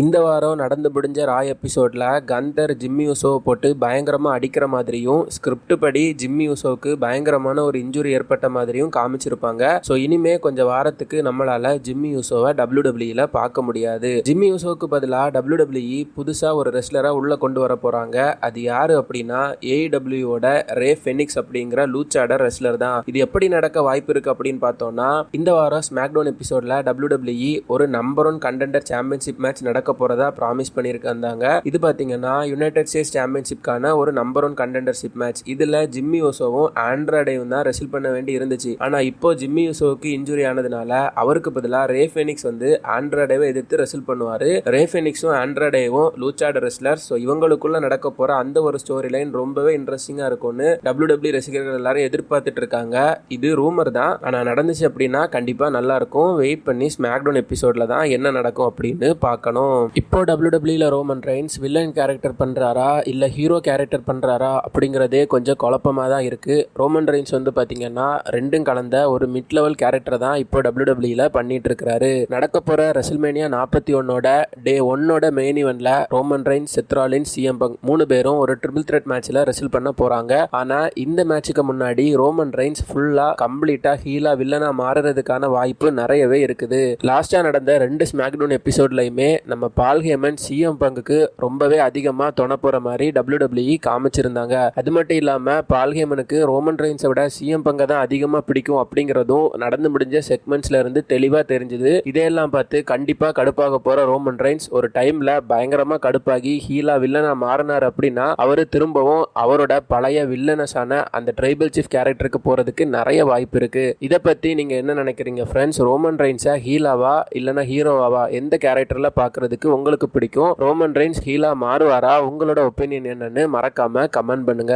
இந்த வாரம் நடந்து முடிஞ்ச ராய் எபிசோடில் கந்தர் ஜிம்மி உசோவை போட்டு பயங்கரமாக அடிக்கிற மாதிரியும் ஸ்கிரிப்ட் படி ஜிம்மி உசோவுக்கு பயங்கரமான ஒரு இன்ஜுரி ஏற்பட்ட மாதிரியும் காமிச்சிருப்பாங்க. ஸோ இனிமே கொஞ்சம் வாரத்துக்கு நம்மளால் ஜிம்மி உசோவை டபிள்யூ டபிள்யூல பார்க்க முடியாது. ஜிம்மி உசோவுக்கு பதிலாக டபிள்யூ டபிள்யூஇ புதுசாக ஒரு ரெஸ்லராக உள்ளே கொண்டு வர போகிறாங்க அது யார் அப்படின்னா ஏஇடபிள்யூவோட ரே ஃபெனிக்ஸ் அப்படிங்கிற லூச்சாடர் ரெஸ்லர் தான். இது எப்படி நடக்க வாய்ப்பு இருக்குது அப்படின்னு பார்த்தோம்னா இந்த வாரம் ஸ்மாக்டவுன் எபிசோடில் டபிள்யூ டபிள்யூஇ ஒரு number one contender championship match நடக்க போறதா ப்ராமிஸ் பண்ணியிருக்காங்க இது பார்த்தீங்கன்னா யுனைடெட் ஸ்டேட்ஸ் சாம்பியன்ஷிப்கான ஒரு நம்பர் ஒன் கண்டெண்டர்ஷிப் மேட்ச் இதுல ஜிம்மி ஓசோவும் ஆண்ட்ராய்டையும் தான் ரெசில் பண்ண வேண்டி இருந்துச்சு. ஆனா இப்போ ஜிம்மி யூசோவுக்கு இன்ஜுரி ஆனதுனால அவருக்கு பதிலாக ரே ஃபெனிக்ஸ் வந்து ஆண்ட்ராய்டேவை எதிர்த்து ரெசில் பண்ணுவாரு. ரே ஃபெனிக்ஸும் ஆண்ட்ராய்டேவும் லூச்சாட் ரெஸ்லர் ஸோ இவங்களுக்குள்ள நடக்க போற அந்த ஒரு ஸ்டோரி லைன் ரொம்பவே இன்ட்ரெஸ்டிங்கா இருக்கும்னு டபிள்யூ டபிள்யூ ரசிகர்கள் எல்லாரும் எதிர்பார்த்துட்டு இருக்காங்க. இது ரூமர் தான். ஆனா நடந்துச்சு அப்படின்னா கண்டிப்பா நல்லா இருக்கும். வெயிட் பண்ணி ஸ்மாக்டவுன் எபிசோட்ல தான் என்ன நடக்கும் அப்படின்னு பார்க்கணும். இப்போ டபிள்யூ டபிள்யூல ரோமன் ரைன்ஸ் வில்லன் கேரக்டர் பண்ணுறாரா இல்லை ஹீரோ கேரக்டர் பண்ணுறாரா அப்படிங்கிறதே கொஞ்சம் குழப்பமாக தான் இருக்குது ரோமன் ரைன்ஸ் வந்து பார்த்தீங்கன்னா ரெண்டும் கலந்த ஒரு மிட் லெவல் கேரக்டர் தான் இப்போ டபிள்யூ டபிள்யூல பண்ணிட்டு இருக்கிறாரு நடக்க போகிற ரெசல்மேனியா நாற்பத்தி ஒன்னோட டே ஒன்னோட main இவெண்ட்ல Roman Reigns Seth Rollins CM Punk மூணு பேரும் ஒரு ட்ரிபிள் த்ரெட் மேட்ச்ல ரெசில் பண்ண போறாங்க. ஆனா இந்த மேட்சுக்கு முன்னாடி ரோமன் ரைன்ஸ் ஃபுல்லா கம்ப்ளீட்டா ஹீலா வில்லனா மாறுறதுக்கான வாய்ப்பு நிறையவே இருக்குது. லாஸ்டா நடந்த ரெண்டு ஸ்மாக்டவுன் எபிசோட்லயுமே நம்ம பால் ஹேமன் சிஎம் பங்குக்கு ரொம்பவே அதிகமாக தொண போகிற மாதிரி டபிள்யூ டபிள்யூஇ காமிச்சிருந்தாங்க. அது மட்டும் இல்லாமல் பால் ஹேமனுக்கு ரோமன் ரெயின்ஸை விட சிஎம் பங்கை தான் அதிகமாக பிடிக்கும் அப்படிங்கிறதும் நடந்து முடிஞ்ச செக்மெண்ட்ஸ்ல இருந்து தெளிவாக தெரிஞ்சது. இதையெல்லாம் பார்த்து கண்டிப்பாக கடுப்பாக போகிற ரோமன் ரெயின்ஸ் ஒரு டைமில் பயங்கரமாக கடுப்பாகி ஹீலா வில்லனாக மாறினார் அப்படின்னா அவர் திரும்பவும் அவரோட பழைய வில்லனஸான அந்த ட்ரைபல் சீஃப் கேரக்டருக்கு போகிறதுக்கு நிறைய வாய்ப்பு இருக்குது இதை பற்றி நீங்கள் என்ன நினைக்கிறீங்க ஃப்ரெண்ட்ஸ் ரோமன் ரெயின்ஸை ஹீலாவா இல்லைன்னா ஹீரோவாவா எந்த கேரக்டரில் பார்க்குறது பண்ணுறதுக்கு உங்களுக்கு பிடிக்கும். ரோமன் ரெயின்ஸ் ஹீலா மாறுவாரா? உங்களோட ஒப்பீனியன் என்னன்னு மறக்காம கமெண்ட் பண்ணுங்க.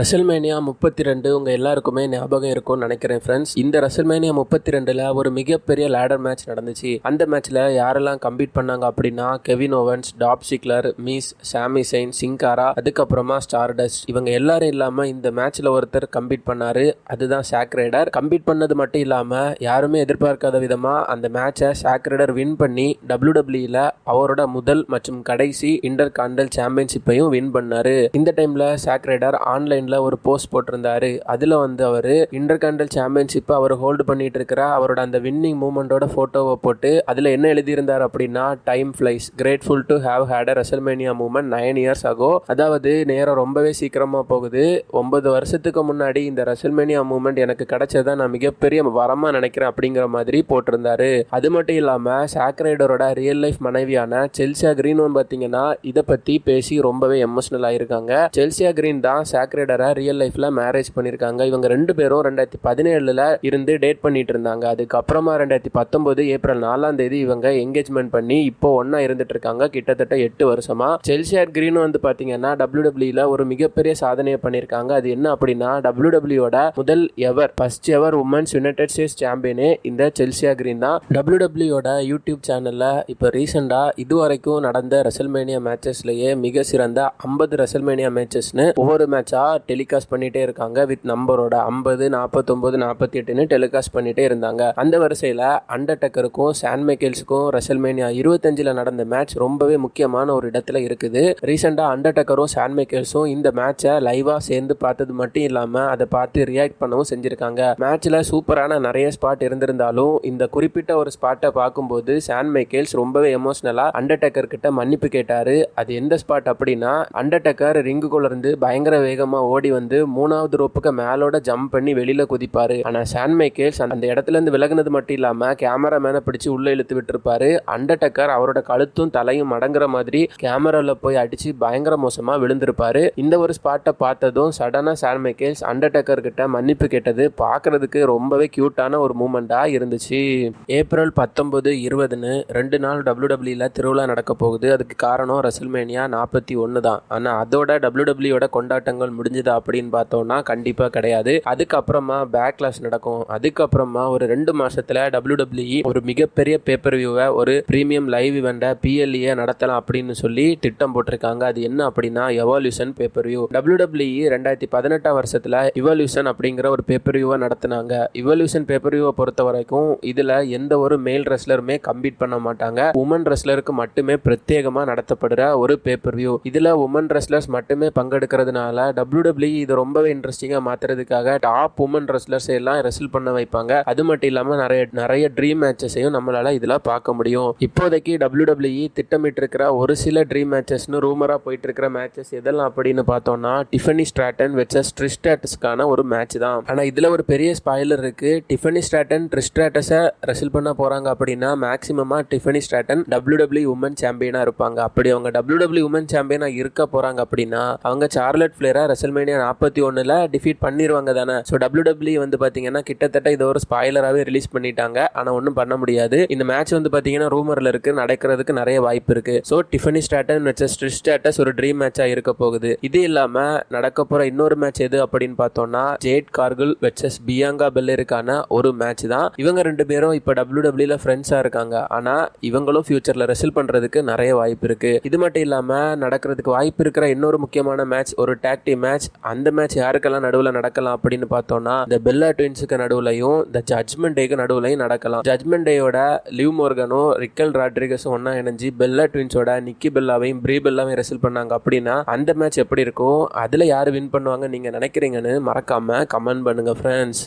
ரசல்மேனியா முப்பத்தி ரெண்டு உங்க எல்லாருக்குமே ஞாபகம் இருக்கும்னு நினைக்கிறேன் ஃப்ரெண்ட்ஸ் இந்த ரசல்மேனியா முப்பத்தி ரெண்டுல ஒரு மிகப்பெரிய லேடர் மேட்ச் நடந்துச்சு. அந்த மேட்ச்ல யாரெல்லாம் கம்பீட் பண்ணாங்க அப்படின்னா Kevin Owens Dolph Ziggler Miz Sami Zayn Sin Cara அதுக்கப்புறமா ஸ்டார்டஸ்ட் இவங்க எல்லாரும் இல்லாம இந்த மேட்ச்ல ஒருத்தர் கம்பீட் பண்ணாரு. அதுதான் சாக்ரேடர் கம்பீட் பண்ணது மட்டும் இல்லாம யாருமே எதிர்பார்க்காத விதமா அந்த மேட்சை சாக்ரேடர் வின் பண்ணி டபிள்யூ டபிள்யூல அவரோட முதல் மற்றும் கடைசி இன்டர் காண்டல் சாம்பியன்ஷிப்பையும் வின் பண்ணாரு. இந்த டைம்ல சாக்ரேடர் ஆன்லைன்ல ஒரு போஸ்ட் போட்டிருந்தாரு. அதுல வந்து அவரு இன்டர் காண்டல் சாம்பியன்ஷிப்பை அவர் ஹோல்டு பண்ணிட்டு இருக்கிற அவரோட அந்த வின்னிங் மூமெண்டோட போட்டோவை போட்டு அதுல என்ன எழுதியிருந்தார் அப்படின்னா time flies grateful to have had a WrestleMania moment nine years ago அதாவது நேரம் ரொம்பவே சீக்கிரமா போகுது. ஒன்பது வருஷத்துக்கு முன்னாடி இந்த ரெசல்மேனியா மூமெண்ட் எனக்கு கிடைச்சதை நான் மிகப்பெரிய வரமா நினைக்கிறேன் அப்படிங்கிற மாதிரி போட்டிருந்தாரு. அது மட்டும் இல்லாம சாக்ரேடரோட ரியல் லைஃப் மனைவி மனைவியான செல்சியா கிரீனும் பார்த்தீங்கன்னா இதை பத்தி பேசி ரொம்பவே எமோஷனல் ஆயிருக்காங்க. செல்சியா கிரீன் தான் சாக்ரைடரை ரியல் லைஃப்ல மேரேஜ் பண்ணியிருக்காங்க இவங்க ரெண்டு பேரும் ரெண்டாயிரத்தி பதினேழுல இருந்து டேட் பண்ணிட்டு இருந்தாங்க. அதுக்கப்புறமா ரெண்டாயிரத்தி பத்தொன்பது ஏப்ரல் நாலாம் தேதி இவங்க என்கேஜ்மெண்ட் பண்ணி இப்போ ஒன்னா இருந்துட்டு இருக்காங்க. கிட்டத்தட்ட எட்டு வருஷமா. செல்சியா கிரீன் வந்து பாத்தீங்கன்னா டபிள்யூ டபிள்யூல ஒரு மிகப்பெரிய சாதனையை பண்ணியிருக்காங்க அது என்ன அப்படின்னா டபிள்யூ டபிள்யூட முதல் ever first ever women's United States சாம்பியனே இந்த செல்சியா கிரீன் தான். டபிள்யூ டபிள்யூட யூடியூப் சேனல்ல இப்போ ரீசெண்டா இதுவரைக்கும் நடந்த ரெசல்மேனியா மேட்சஸ்லேயே மிக சிறந்த ஐம்பது ரெசல்மேனியா மேட்சஸ்னு ஒவ்வொரு மேட்சாக டெலிகாஸ்ட் பண்ணிகிட்டே இருக்காங்க. வித் நம்பரோட ஐம்பது நாற்பத்தொம்பது நாற்பத்தி எட்டுன்னு டெலிகாஸ்ட் பண்ணிகிட்டே இருந்தாங்க. அந்த வரிசையில் அண்டர்டக்கருக்கும் சான் மைக்கேல்ஸுக்கும் ரெசல்மேனியா இருபத்தஞ்சில் நடந்த மேட்ச் ரொம்பவே முக்கியமான ஒரு இடத்துல இருக்குது. ரீசெண்டாக அண்டர்டக்கரும் சான் மைக்கேல்ஸும் இந்த மேட்சை லைவாக சேர்ந்து பார்த்தது மட்டும் இல்லாமல் அதை பார்த்து ரியாக்ட் பண்ணவும் செஞ்சுருக்காங்க. மேட்ச்சில் சூப்பரான நிறைய ஸ்பாட் இருந்திருந்தாலும் இந்த குறிப்பிட்ட ஒரு ஸ்பாட்டை பார்க்கும்போது சான் மைக்கேல்ஸ் ரொம்பவே எமோஷனல் அண்டர்டேக்கர் கிட்ட மன்னிப்பு கேட்டார். அது எந்த ஸ்பாட் அப்படின்னா அண்டர்டேக்கர் ரிங்குக்குள்ள இருந்து பயங்கர வேகமாக ஓடி வந்து மூணாவது ரோப்புக்கு மேலோட ஜம்ப் பண்ணி வெளியில் குதிப்பார். ஆனால் சான் மைக்கேல்ஸ் அந்த இடத்துல இருந்து விலகுனது மட்டும் இல்லாமல் கேமராமேனை பிடிச்சு உள்ளே இழுத்து விட்டுருப்பாரு. அண்டர்டேக்கர் அவரோட கழுத்தும் தலையும் மடங்குற மாதிரி கேமராவில் போய் அடித்து பயங்கர மோசமாக விழுந்திருப்பாரு. இந்த ஒரு ஸ்பாட்டை பார்த்ததும் சடனாக சான் மைக்கேல்ஸ் அண்டர்டேக்கர் கிட்ட மன்னிப்பு கேட்டது பார்க்கறதுக்கு ரொம்பவே க்யூட்டான ஒரு மூமெண்ட்டாக இருந்துச்சு. ஏப்ரல் பத்தொன்பது இருபதுன்னு ரெண்டு நாள் டபிள்யூ டபிள்யூல திருவிழா நடக்க போகுது. அதுக்கு காரணம் ரெசல்மேனியா நாற்பத்தி ஒன்று தான். ஆனால் அதோட டபிள்யூடபிள்யூட கொண்டாட்டங்கள் முடிஞ்சது அப்படின்னு பார்த்தோம்னா கண்டிப்பாக கிடையாது. அதுக்கப்புறமா பேக்லாஸ் நடக்கும். அதுக்கப்புறமா ஒரு ரெண்டு மாசத்துல டபிள்யூடபிள்யூஇ ஒரு மிகப்பெரிய பேப்பர் வியூவை ஒரு பிரீமியம் லைவ் இவெண்ட்டை பிஎல்இ நடத்தலாம் அப்படின்னு சொல்லி திட்டம் போட்டிருக்காங்க. அது என்ன அப்படின்னா எவால்யூஷன் பேப்பர் வியூ டபிள்யூடபிள்யூஇ ரெண்டாயிரத்தி பதினெட்டாம் வருஷத்தில் இவல்யூஷன் அப்படிங்கிற ஒரு பேப்பர் வியூவை நடத்தினாங்க. இவல்யூஷன் பேப்பர் வியூவை பொறுத்த வரைக்கும் இதில் எந்த ஒரு மேல் ரெஸ்லருமே கம்பீட் பண்ண மாட்டாங்க. உமன் ரெஸ்லர் ரெஸ்லருக்கு மட்டுமே பிரத்யேகமா நடத்தப்படுற ஒரு பேப்பர் வியூ இதில் உமன் ரெஸ்லர்ஸ் மட்டுமே பங்கெடுக்கிறதுனால டபிள்யூடபிள்யூ இது ரொம்பவே இன்ட்ரெஸ்டிங்காக மாத்துறதுக்காக டாப் உமன் ரெஸ்லர்ஸ் எல்லாம் ரெசில் பண்ண வைப்பாங்க. அது மட்டும் இல்லாமல் நிறைய நிறைய ட்ரீம் மேட்சஸையும் நம்மளால இதில் பார்க்க முடியும். இப்போதைக்கு டபிள்யூடபிள்யூஇ திட்டமிட்டு இருக்கிற ஒரு சில ட்ரீம் மேட்சஸ்னு ரூமரா போயிட்டு இருக்கிற மேட்சஸ் எதெல்லாம் அப்படின்னு பார்த்தோம்னா டிஃபனி ஸ்ட்ராட்டன் வெச்சஸ் ட்ரிஸ்டாட்டஸ்க்கான ஒரு மேட்ச் தான். ஆனால் இதில் ஒரு பெரிய ஸ்பாயிலர் இருக்கு. டிஃபனி ஸ்ட்ராட்டன் ட்ரிஸ்டாட்டஸை ரெசில் பண்ண போறாங்க அப்படின்னா மேக்ஸிமமா டிஃபனி ஸ்ட்ராட்டன் WWE உமன் சாம்பியனாக இருப்பாங்க. அப்படி அவங்க WWE உமன் சாம்பியனாக இருக்க போகிறாங்க அப்படின்னா அவங்க சார்லட் ஃபிளேரா ரெசல்மேனியா நாற்பத்தி ஒன்றில் டிஃபீட் பண்ணிடுவாங்க தானே. ஸோ WWE வந்து பார்த்தீங்கன்னா கிட்டத்தட்ட இதை ஒரு ஸ்பாயிலராகவே ரிலீஸ் பண்ணிட்டாங்க. ஆனால் ஒன்றும் பண்ண முடியாது. இந்த மேட்ச் வந்து பார்த்தீங்கன்னா ரூமரில் இருக்கு. நடக்கிறதுக்கு நிறைய வாய்ப்பு இருக்கு. So Tiffany Stratton versus Stratus ஒரு ட்ரீம் மேட்சாக இருக்க போகுது. இது இல்லாமல் நடக்க போகிற இன்னொரு மேட்ச் எது அப்படின்னு பார்த்தோம்னா ஜேட் கார்கில் வெச்சஸ் பியாங்கா பெல்லருக்கான ஒரு மேட்ச் தான். இவங்க ரெண்டு பேரும் இப்போ டபிள்யூ ஃப்ரெண்ட்ஸாக இருக்காங்க. ஆனால் இவங்களும் ஃபியூச்சரில் ரெசில் பண்ணுறதுக்கு நிறைய வாய்ப்பு இருக்குது இது மட்டும் இல்லாமல் நடக்கிறதுக்கு வாய்ப்பு இருக்கிற இன்னொரு முக்கியமான மேட்ச் ஒரு டாக்டி மேட்ச் அந்த மேட்ச் யாருக்கெல்லாம் நடுவில் நடக்கலாம் அப்படின்னு பார்த்தோம்னா இந்த பெல்லா ட்வின்ஸுக்கு நடுவுலையும் இந்த ஜட்மெண்ட் டேக்கு நடுவுலையும் நடக்கலாம். ஜட்மெண்ட் டேயோட லிவ் மோர்கனும் ரிக்கல் ராட்ரிகஸும் ஒன்றா இணைஞ்சு பெல்லா ட்வின்ஸோட நிக்கி பெல்லாவையும் ப்ரீ பெல்லாவையும் ரெசில் பண்ணாங்க அப்படின்னா அந்த மேட்ச் எப்படி இருக்கும்? அதில் யார் வின் பண்ணுவாங்க நீங்கள் நினைக்கிறீங்கன்னு மறக்காமல் கமெண்ட் பண்ணுங்க ஃப்ரெண்ட்ஸ்